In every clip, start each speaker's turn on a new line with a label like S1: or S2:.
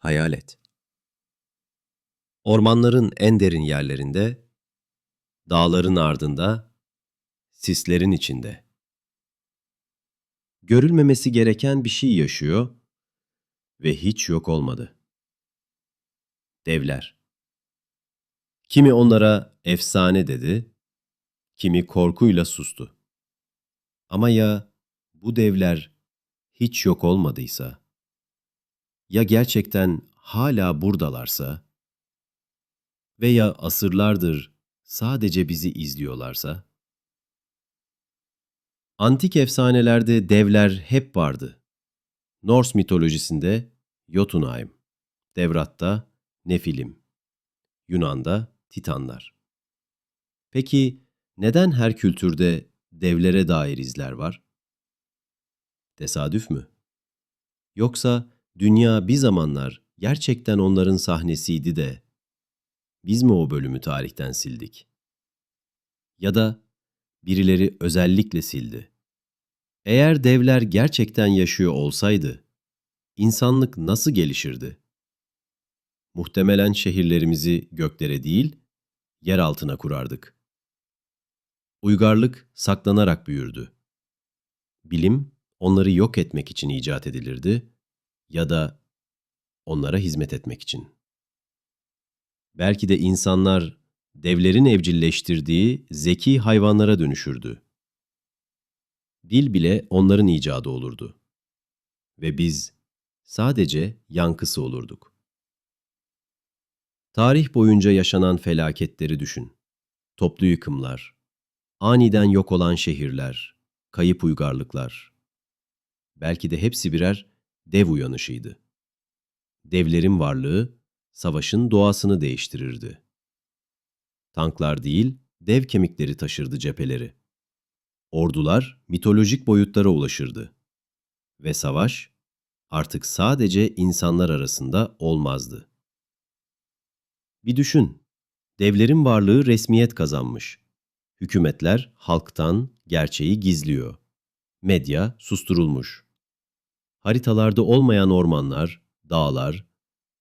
S1: Hayal et. Ormanların en derin yerlerinde, dağların ardında, sislerin içinde. Görülmemesi gereken bir şey yaşıyor ve hiç yok olmadı. Devler. Kimi onlara efsane dedi, kimi korkuyla sustu. Ama ya bu devler hiç yok olmadıysa, ya gerçekten hala buradalarsa veya asırlardır sadece bizi izliyorlarsa? Antik efsanelerde devler hep vardı. Norse mitolojisinde Jotunheim, Devrat'ta Nefilim, Yunan'da Titanlar. Peki neden her kültürde devlere dair izler var? Tesadüf mü? Yoksa dünya bir zamanlar gerçekten onların sahnesiydi de biz mi o bölümü tarihten sildik? Ya da birileri özellikle sildi. Eğer devler gerçekten yaşıyor olsaydı, insanlık nasıl gelişirdi? Muhtemelen şehirlerimizi göklere değil, yer altına kurardık. Uygarlık saklanarak büyürdü. Bilim onları yok etmek için icat edilirdi ya da onlara hizmet etmek için. Belki de insanlar devlerin evcilleştirdiği zeki hayvanlara dönüşürdü. Dil bile onların icadı olurdu. Ve biz sadece yankısı olurduk. Tarih boyunca yaşanan felaketleri düşün. Toplu yıkımlar, aniden yok olan şehirler, kayıp uygarlıklar. Belki de hepsi birer dev uyanışıydı. Devlerin varlığı savaşın doğasını değiştirirdi. Tanklar değil, dev kemikleri taşırdı cepheleri. Ordular mitolojik boyutlara ulaşırdı. Ve savaş artık sadece insanlar arasında olmazdı. Bir düşün, devlerin varlığı resmiyet kazanmış. Hükümetler halktan gerçeği gizliyor. Medya susturulmuş. Haritalarda olmayan ormanlar, dağlar,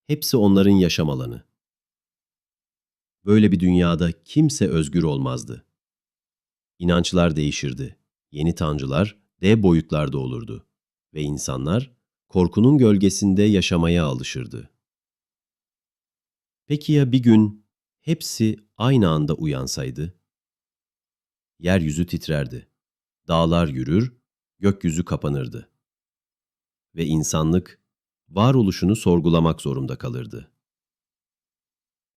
S1: hepsi onların yaşam alanı. Böyle bir dünyada kimse özgür olmazdı. İnançlar değişirdi. Yeni tanrılar dev boyutlarda olurdu ve insanlar korkunun gölgesinde yaşamaya alışırdı. Peki ya bir gün hepsi aynı anda uyansaydı? Yeryüzü titrerdi. Dağlar yürür, gökyüzü kapanırdı. Ve insanlık varoluşunu sorgulamak zorunda kalırdı.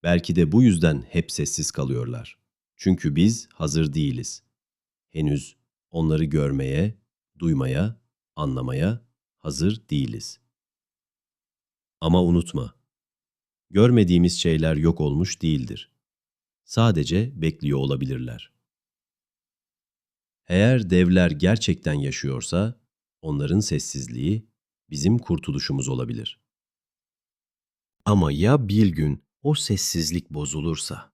S1: Belki de bu yüzden hep sessiz kalıyorlar. Çünkü biz hazır değiliz. Henüz onları görmeye, duymaya, anlamaya hazır değiliz. Ama unutma, görmediğimiz şeyler yok olmuş değildir. Sadece bekliyor olabilirler. Eğer devler gerçekten yaşıyorsa, onların sessizliği bizim kurtuluşumuz olabilir. Ama ya bir gün o sessizlik bozulursa?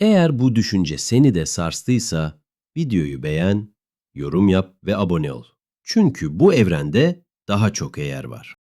S1: Eğer bu düşünce seni de sarstıysa, videoyu beğen, yorum yap ve abone ol. Çünkü bu evrende daha çok eğer var.